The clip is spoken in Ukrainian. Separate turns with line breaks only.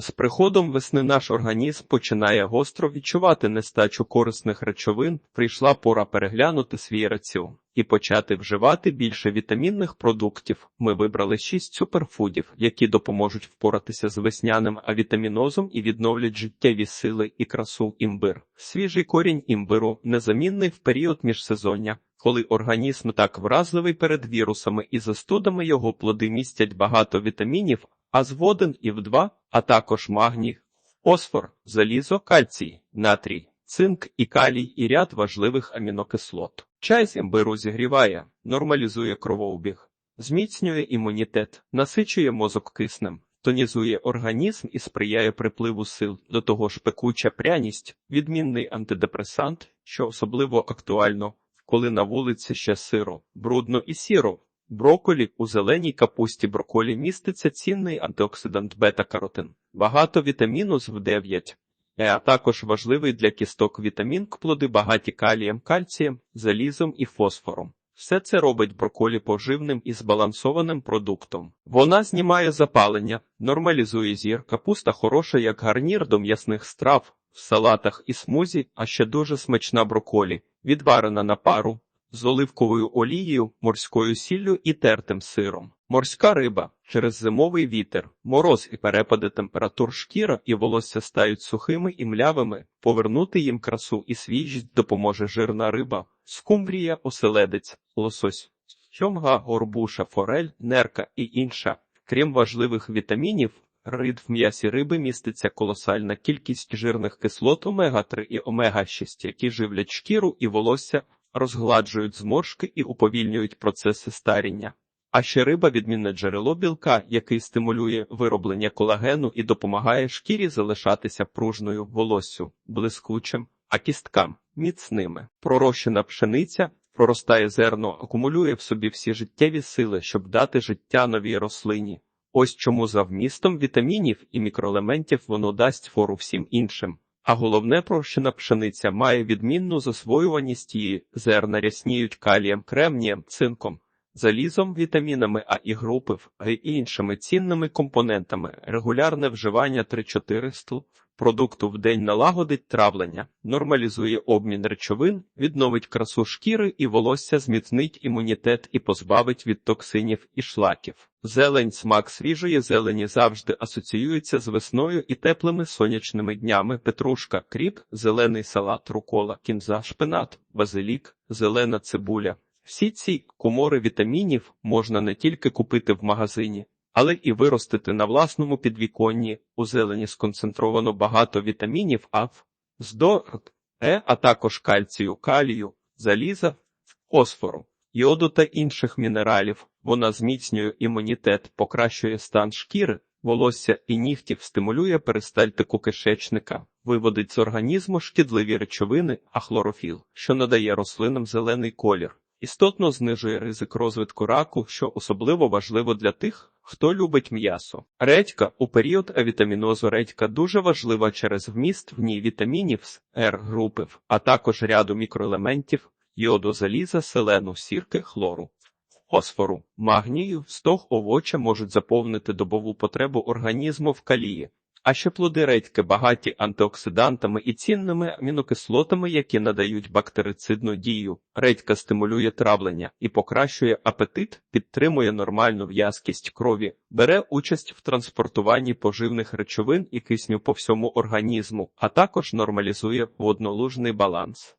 З приходом весни наш організм починає гостро відчувати нестачу корисних речовин. Прийшла пора переглянути свій раціон і почати вживати більше вітамінних продуктів. Ми вибрали шість суперфудів, які допоможуть впоратися з весняним авітамінозом і відновлять життєві сили і красу імбир. Свіжий корінь імбиру незамінний в період міжсезоння. Коли організм так вразливий перед вірусами і застудами, його плоди містять багато вітамінів, азводин і В2, а також магній, фосфор, залізо, кальцій, натрій, цинк і калій і ряд важливих амінокислот. Чай з імбиру зігріває, нормалізує кровообіг, зміцнює імунітет, насичує мозок киснем, тонізує організм і сприяє припливу сил. До того ж пекуча пряність, відмінний антидепресант, що особливо актуально, коли на вулиці ще сиро, брудно і сіро. Броколі у зеленій капусті броколі міститься цінний антиоксидант бета-каротин. Багато вітаміну з В9, Е, а також важливий для кісток вітамін плоди багаті калієм, кальцієм, залізом і фосфором. Все це робить броколі поживним і збалансованим продуктом. Вона знімає запалення, нормалізує зір, капуста хороша як гарнір до м'ясних страв, в салатах і смузі, а ще дуже смачна броколі, відварена на пару, з оливковою олією, морською сіллю і тертим сиром. Морська риба через зимовий вітер, мороз і перепади температур шкіра і волосся стають сухими і млявими. Повернути їм красу і свіжість допоможе жирна риба, скумбрія, оселедець, лосось, сьомга, горбуша, форель, нерка і інша. Крім важливих вітамінів, рид в м'ясі риби міститься колосальна кількість жирних кислот омега-3 і омега-6, які живлять шкіру і волосся, розгладжують зморшки і уповільнюють процеси старіння. А ще риба відмінне джерело білка, який стимулює вироблення колагену і допомагає шкірі залишатися пружною волоссю, блискучим, а кісткам міцними. Пророщена пшениця проростає зерно, акумулює в собі всі життєві сили, щоб дати життя новій рослині. Ось чому за вмістом вітамінів і мікроелементів воно дасть фору всім іншим. А головне прощена пшениця має відмінну засвоюваність її, зерна рясніють калієм, кремнієм, цинком, залізом, вітамінами А і групи, а й іншими цінними компонентами. Регулярне вживання 3-4 стл продукту в день налагодить травлення, нормалізує обмін речовин, відновить красу шкіри і волосся, зміцнить імунітет і позбавить від токсинів і шлаків. Зелень, смак свіжої зелені завжди асоціюється з весною і теплими сонячними днями. Петрушка, кріп, зелений салат, рукола, кінза, шпинат, базилік, зелена цибуля. Всі ці комори вітамінів можна не тільки купити в магазині, але і виростити на власному підвіконні. У зелені сконцентровано багато вітамінів А, здор, Е, а також кальцію, калію, заліза, фосфору, йоду та інших мінералів. Вона зміцнює імунітет, покращує стан шкіри, волосся і нігтів, стимулює перистальтику кишечника, виводить з організму шкідливі речовини, а хлорофіл, що надає рослинам зелений колір. Істотно знижує ризик розвитку раку, що особливо важливо для тих, хто любить м'ясо. Редька у період авітамінозу редька дуже важлива через вміст в ній вітамінів з Р групи, а також ряду мікроелементів, йоду, заліза, селену, сірки, хлору. Фосфору, магнію, стог овоча можуть заповнити добову потребу організму в калії. А ще плоди редьки багаті антиоксидантами і цінними амінокислотами, які надають бактерицидну дію. Редька стимулює травлення і покращує апетит, підтримує нормальну в'язкість крові, бере участь в транспортуванні поживних речовин і кисню по всьому організму, а також нормалізує воднолужний баланс.